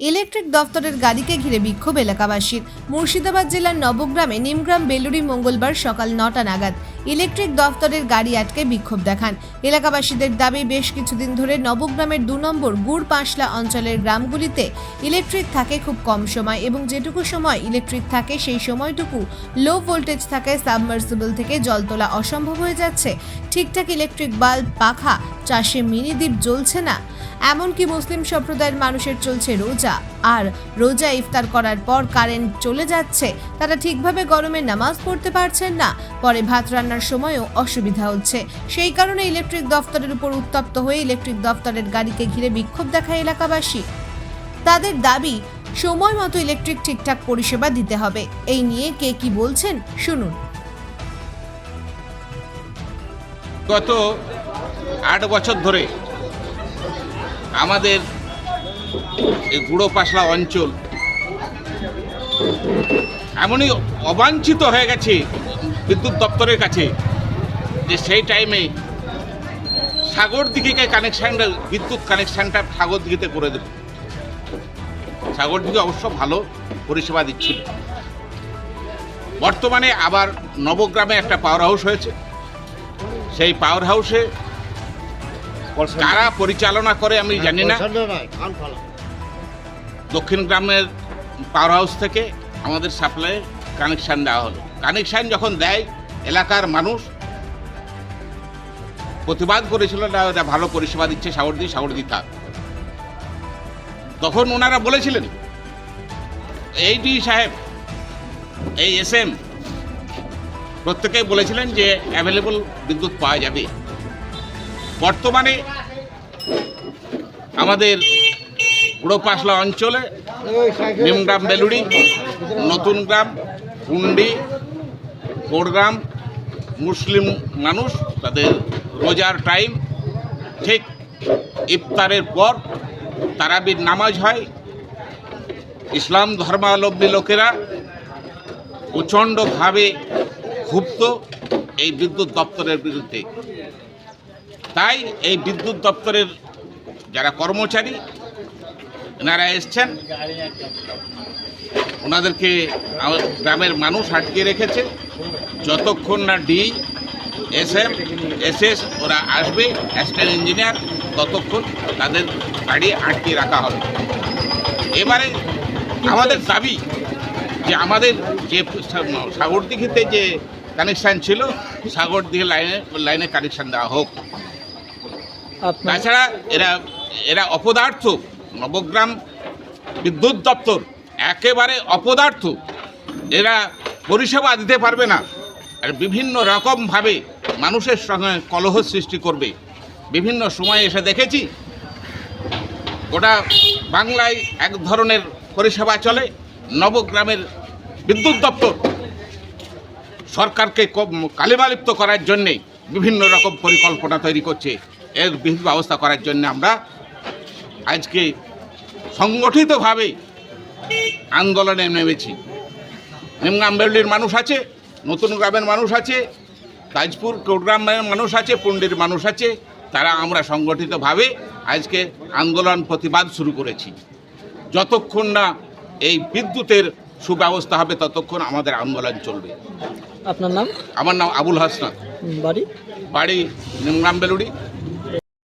Electric দফতরের গাড়িকে ঘিরে বিক্ষোভ এলাকাবাসীর। মুর্শিদাবাদ জেলার নবগ্রামে নিমগ্রাম বেলুরি মঙ্গলবার সকাল নটা নাগাদ ইলেকট্রিক দফতরের গাড়ি আটকে বিক্ষোভ দেখান। এলাকাবাসীদের দাবি, বেশ কিছুদিন ধরে নবগ্রামের দু নম্বর গুড় পাঁশলা অঞ্চলের গ্রামগুলিতে ইলেকট্রিক থাকে খুব কম সময় এবং যেটুকু সময় ইলেকট্রিক থাকে, সেই সময়টুকু লো ভোল্টেজ থাকায় সাবমার্সিবল থেকে জল তোলা অসম্ভব হয়ে যাচ্ছে। ঠিকঠাক ইলেকট্রিক বাল্ব পাখা, চাষে মিনি দ্বীপ জ্বলছে না। এমনকি মুসলিম সম্প্রদায়ের মানুষের চলছে রোজা। আর রোজা ইফতার করার পর কারেন্ট চলে যাচ্ছে, তারা ঠিকভাবে গরমে নামাজ পড়তে পারছেন না। পরে ভাত রান্নার সময়ও অসুবিধা হচ্ছে। সেই কারণে ইলেকট্রিক দফতরের উপর উত্তপ্ত হয়ে ইলেকট্রিক দফতরের গাড়িকে ঘিরে বিক্ষোভ দেখায় এলাকাবাসী। তাদের দাবি, সময় মতো ইলেকট্রিক ঠিকঠাক পরিষেবা দিতে হবে। এই নিয়ে কে কি বলছেন, শুনুন। গত আট বছর ধরে আমাদের এই গুঁড়ো পাশলা অঞ্চল এমনই অবাঞ্ছিত হয়ে গেছে বিদ্যুৎ দপ্তরের কাছে যে সেই টাইমে সাগর দিঘিকে কানেকশানটা বিদ্যুৎ কানেকশানটা সাগর দিঘিতে করে দেবে। সাগর দিঘি অবশ্য ভালো পরিষেবা দিচ্ছিল। বর্তমানে আবার নবগ্রামে একটা পাওয়ার হাউস হয়েছে। সেই পাওয়ার হাউসে কারা পরিচালনা করে আমি জানি না। দক্ষিণ গ্রামের পাওয়ার হাউস থেকে আমাদের সাপ্লাই কানেকশান দেওয়া হলো। কানেকশান যখন দেয় এলাকার মানুষ প্রতিবাদ করেছিল না এটা ভালো পরিষেবা দিচ্ছে সাগরদি সাগরদি থাক তখন ওনারা বলেছিলেন এইটি সাহেব এই এস এম প্রত্যেকেই বলেছিলেন যে অ্যাভেলেবল বিদ্যুৎ পাওয়া যাবে। বর্তমানে আমাদের পুরো পাশলা অঞ্চলে নিমগ্রাম বেলুড়ি, নতুন গ্রাম কুন্ডি কোড়গ্রাম মুসলিম মানুষ, তাদের রোজার টাইম ঠিক ইফতারের পর তারাবির নামাজ হয়। ইসলাম ধর্মাবলম্বী লোকেরা প্রচণ্ডভাবে ক্ষুব্ধ এই বিদ্যুৎ দপ্তরের বিরুদ্ধে। তাই এই বিদ্যুৎ দপ্তরের যারা কর্মচারী, এনারা এসছেন। ওনাদেরকে গ্রামের মানুষ আটকে রেখেছে। যতক্ষণ না D, S M, S S, ওরা আসবে, অ্যাসিস্ট্যান্ট ইঞ্জিনিয়ার, ততক্ষণ তাদের গাড়ি আটকে রাখা হবে। এবারে আমাদের দাবি যে আমাদের যে সাগরদিঘিতে যে কানেকশান ছিল, সাগরদিঘি লাইনে লাইনে কানেকশান দেওয়া হোক। তাছাড়া এরা এরা অপদার্থ, নবগ্রাম বিদ্যুৎ দপ্তর, একেবারে অপদার্থ। এরা পরিষেবা দিতে পারবে না। আর বিভিন্ন রকমভাবে মানুষের সঙ্গে কলহ সৃষ্টি করবে। বিভিন্ন সময়ে এসে দেখেছি, গোটা বাংলায় এক ধরনের পরিষেবা চলে, নবগ্রামের বিদ্যুৎ দপ্তর। সরকারকে কালিমালিপ্ত করার জন্যে বিভিন্ন রকম পরিকল্পনা তৈরি করছে। এর বিহিত ব্যবস্থা করার জন্য আমরা আজকে সংগঠিতভাবে আন্দোলনে নেমেছি। নিমগ্রাম বেল্লির মানুষ আছে নতুন গ্রামের মানুষ আছে তাজপুর কোটগ্রামের মানুষ আছে পুন্ডির মানুষ আছে তারা আমরা সংগঠিতভাবে আজকে আন্দোলন প্রতিবাদ শুরু করেছি। যতক্ষণ না এই বিদ্যুতের সুব্যবস্থা হবে ততক্ষণ আমাদের আন্দোলন চলবে। আপনার নাম? আমার নাম আবুল হাসনাত উম, বাড়ি? বাড়ি নিমগ্রাম বেলুড়ি